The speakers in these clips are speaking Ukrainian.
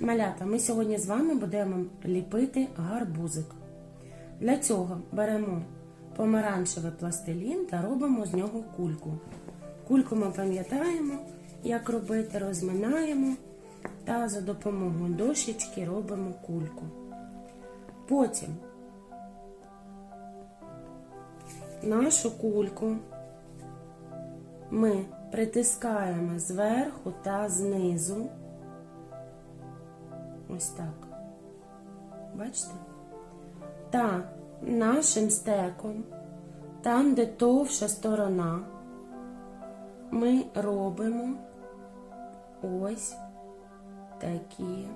Малята, ми сьогодні з вами будемо ліпити гарбузик. Для цього беремо помаранчевий пластилін та робимо з нього кульку. Кульку ми пам'ятаємо, як робити, розминаємо та за допомогою дощечки робимо кульку. Потім нашу кульку ми притискаємо зверху та знизу. Ось так. Бачите? Та нашим стеком, там, де товша сторона, ми робимо ось такі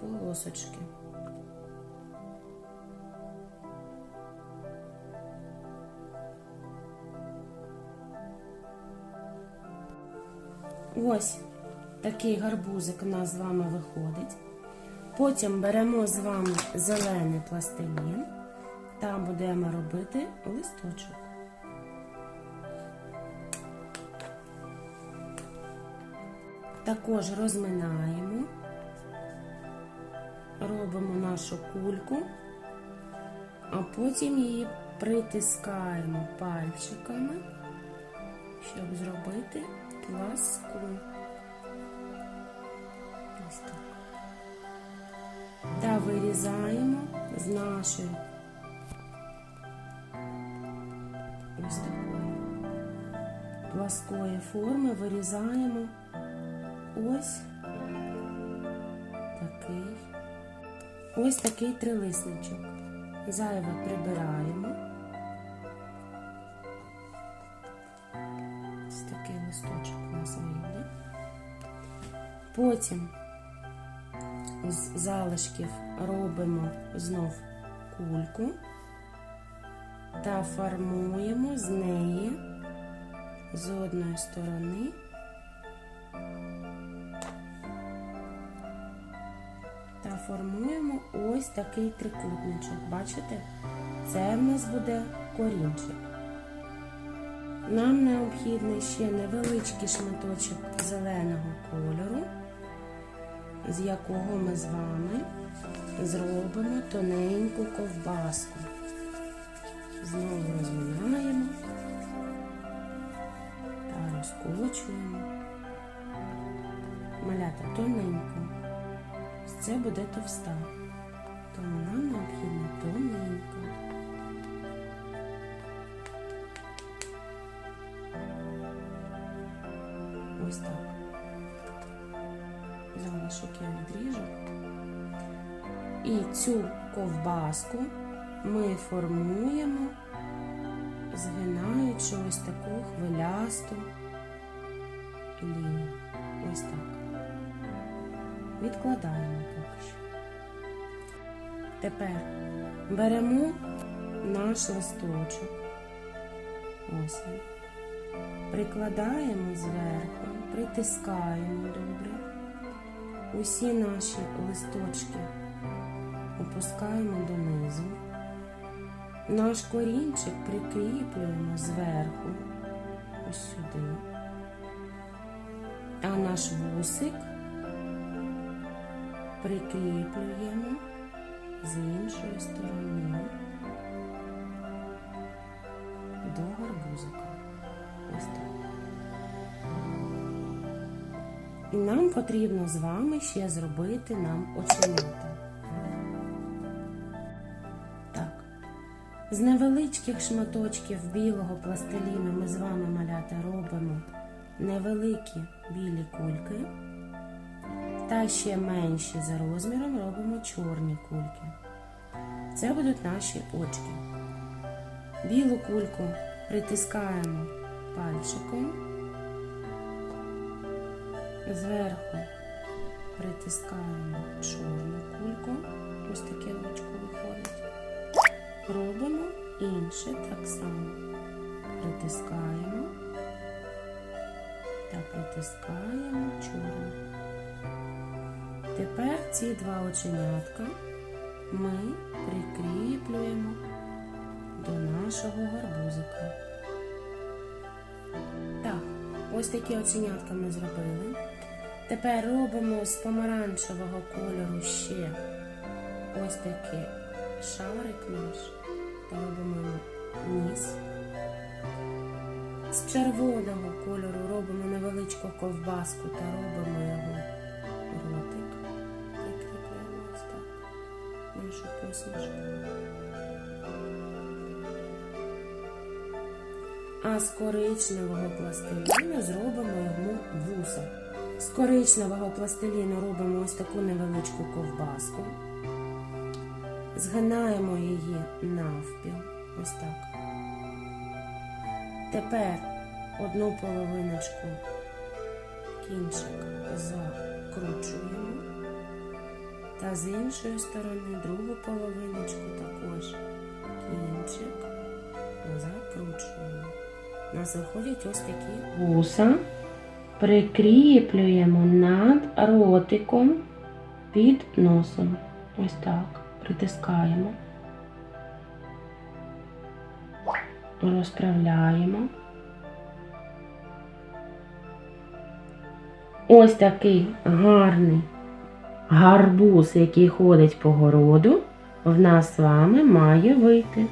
полосочки. Ось такий гарбузик у нас з вами виходить. Потім беремо з вами зелений пластилін та будемо робити листочок. Також розминаємо, робимо нашу кульку, а потім її притискаємо пальчиками, щоб зробити пласку. Ось. Та вирізаємо з нашої ось такої пласкої форми, вирізаємо ось такий, ось такий трилисничок. Зайве прибираємо. Ось такий листочок у нас вийде. Потім з залишків робимо знов кульку та формуємо з неї з одної сторони та формуємо ось такий трикутничок. Бачите? Це в нас буде корінчик. Нам необхідний ще невеличкий шматочок зеленого кольору з якого ми з вами зробимо тоненьку ковбаску. Знову розминаємо та розкочуємо. Малята тоненько. Це буде товста. Тому нам необхідно тоненько. Ось так залишок я відріжу. І цю ковбаску ми формуємо, згинаючи ось таку хвилясту лінію. Ось так. Відкладаємо поки що. Тепер беремо наш листочок. Ось. Прикладаємо зверху, притискаємо добре. Усі наші листочки опускаємо донизу. Наш корінчик прикріплюємо зверху, ось сюди. А наш вусик прикріплюємо з іншої сторони до гарбузика. Ось так. І нам потрібно з вами ще зробити нам оченята. Так. З невеличких шматочків білого пластиліну ми з вами малята робимо невеликі білі кульки. Та ще менші за розміром робимо чорні кульки. Це будуть наші очки. Білу кульку притискаємо пальчиком. Зверху притискаємо чорну кульку, ось таке очко виходить. Робимо інше так само. Притискаємо та притискаємо чорну. Тепер ці два оченятка ми прикріплюємо до нашого гарбузика. Так, ось такі оченятка ми зробили. Тепер робимо з помаранчевого кольору ще ось такий шарик наш та робимо ніс. З червоного кольору робимо невеличку ковбаску та робимо його ротик. Прикріплюємо ось так нашу посмішку. А з коричневого пластиліну зробимо йому вуса. З коричневого пластиліну робимо ось таку невеличку ковбаску. Згинаємо її навпіл. Ось так. Тепер одну половиночку кінчик закручуємо. Та з іншої сторони другу половиночку також кінчик закручуємо. У нас виходять ось такі вуса. Прикріплюємо над ротиком під носом. Ось так. Притискаємо. Розправляємо. Ось такий гарний гарбуз, який ходить по городу, в нас з вами має вийти.